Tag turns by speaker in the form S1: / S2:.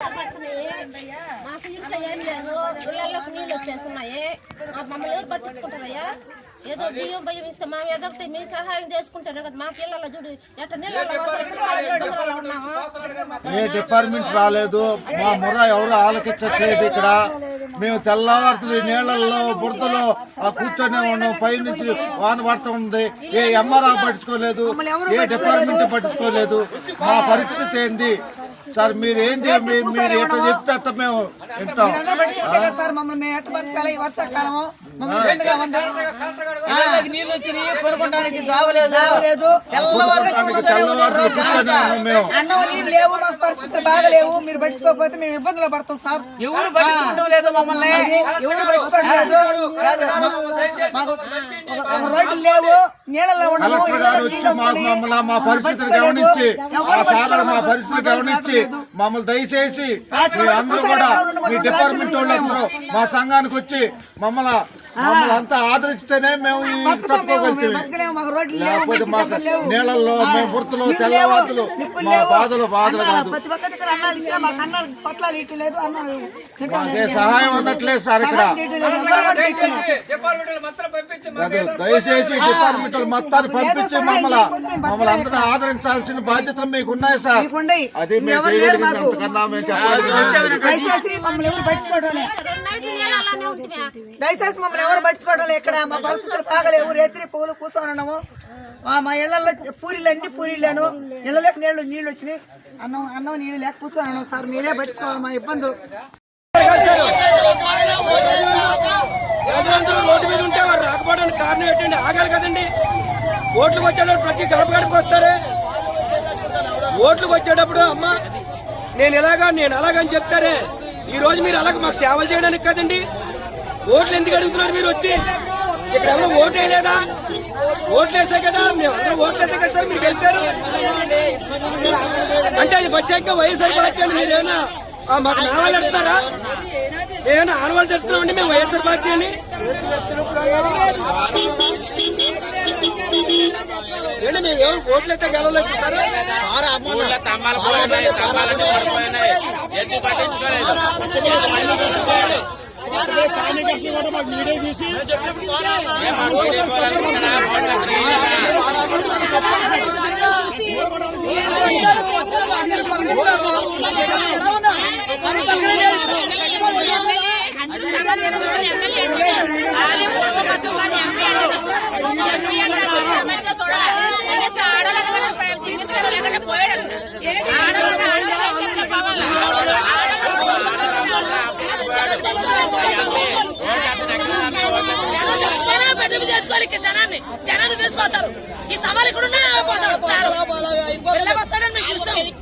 S1: మాకు ఇంట్లో ఏం లేదు ఇళ్ళలోకి నీళ్ళు వచ్చేస్తున్నాయి. మమ్మల్ని ఎవరు పట్టించుకుంటారయ్యా ఏదో బియ్యం బియ్యం ఇస్తే మా ఏదో ఒకటి మీ సహాయం చేసుకుంటారు కదా మాకు ఇళ్ళలో చూడు ఎట్ట నీళ్ళలో
S2: ఏ డిపార్ట్మెంట్ రాలేదు మా ముర్ర ఎవరు ఆలకించట్లేదు ఇక్కడ. మేము తెల్లవారుతుంది నీళ్ళల్లో బురదలో ఆ కూర్చొని ఉన్నాం పైనుంచి వాన పడుతుంది ఏ ఎంఆర్ఆ పట్టించుకోలేదు ఏ డిపార్ట్మెంట్ పట్టించుకోలేదు. మా పరిస్థితి ఏంది? సార్ మీరు ఏం మీరు ఎట్లా చెప్తే అట్ట మేము వింటాం.
S3: ఇళ్ళకి వచ్చినాయి కొనుక్కోడానికి దావలేదు
S4: అన్నం నీళ్ళు లేవు పరిస్థితులు బాగలేవు. మీరు పట్టించుకోకపోతే మేము ఇబ్బందులు పడతాం సార్.
S3: ఎవరు పట్టించుకోవడం లేదు మమ్మల్ని.
S4: ఎవరు పట్టించుకోవట్లేదు. రోడ్లు లేవు నీళ్ళలో
S2: మమ్మల్ని మా పరిస్థితిని గమనించి సార్ మా గమనించి మమ్మల్ని దయచేసి మీ అందరూ కూడా మీ డిపార్ట్మెంట్ వాళ్ళందరూ మా సంఘానికి వచ్చి మమ్మల్ని మమ్మల్ని అంతా ఆదరిస్తేనే మేము తట్టుకోగలుగుతాం
S4: చెప్పులు.
S2: నీళ్ళల్లో మేము మా. బాధలు బాధలు కాదు.
S4: మాకు.
S2: సహాయం అందట్లేదు సార్ ఇక్కడ. దయచేసి డిపార్ట్మెంట్ మొత్తాన్ని పంపించి మమ్మల్ని మమ్మల్ని అందరూ ఆదరించాల్సిన బాధ్యతలు మీకు ఉన్నాయి సార్. అది మేము చేయగలిగింది. అంతకన్నా మేము చెప్పగలిగింది
S4: దయచేసి మమ్మల్ని ఎవరు పట్టించుకోవడం ఇక్కడ మా పరిస్థితులు బాగలేవు రేత్రి పూలు కూర్చొని ఉన్నాము మా మా ఇళ్ళలో పూరీలు అన్ని పూరీలేను ఇళ్ళలోకి నీళ్ళు నీళ్ళు వచ్చినాయి. అన్నం అన్నం నీళ్ళు లేక కూర్చొని ఉన్నాం సార్. మీరే పట్టించుకోవాలి మా ఇబ్బందులు.
S5: ప్రజలందరూ రోడ్డు మీద ఉంటే వారు రాకపోవడానికి కారణం ఏంటండి? ఆగాలి కదండి. ఓట్లకు వచ్చేటప్పుడు ప్రతి గడప గడప వస్తారే. ఓట్లకు వచ్చేటప్పుడు అమ్మ నేను ఇలాగా నేను అలాగని చెప్తారే. ఈ రోజు మీరు అలాగే మాకు సేవలు చేయడానికి కదండి. ఓట్లు ఎందుకు అడుగుతున్నారు మీరు వచ్చి? ఇక్కడ ఎవరు ఓటు వేయలేదా ఓట్లు వేసా కదా మేము ఓట్లు వేసే కదా సార్ మీరు గెలిచారు. అంటే అది వచ్చాక వైఎస్ఆర్ పార్టీ అని మీరు మాకు నావాళ్ళు ఎడుతున్నారా ఏమైనా ఆనవాళ్ళు తెస్తున్నామండి మేము వైఎస్ఆర్ పార్టీ అని? ఏంటి మేము ఎవరు ఓట్లు అయితే గెలవలేదు సార్
S6: ఊళ్ళో స్తంభాలు పోయినాయి స్తంభాలన్నీ పడిపోయినాయి. ఎందుకు పట్టించుకోలేదు? ఏం ఫ్రీనా?
S7: అందరూ సమాధానం చెప్పాలి. ఎమ్మెల్యే. జనాన్ని చేసుకోవాలి జనాన్ని జనాన్ని తీసిపోతారు ఈ సవాలు ఇక్కడ ఉన్నా వెళ్ళగొస్తాడని మీకు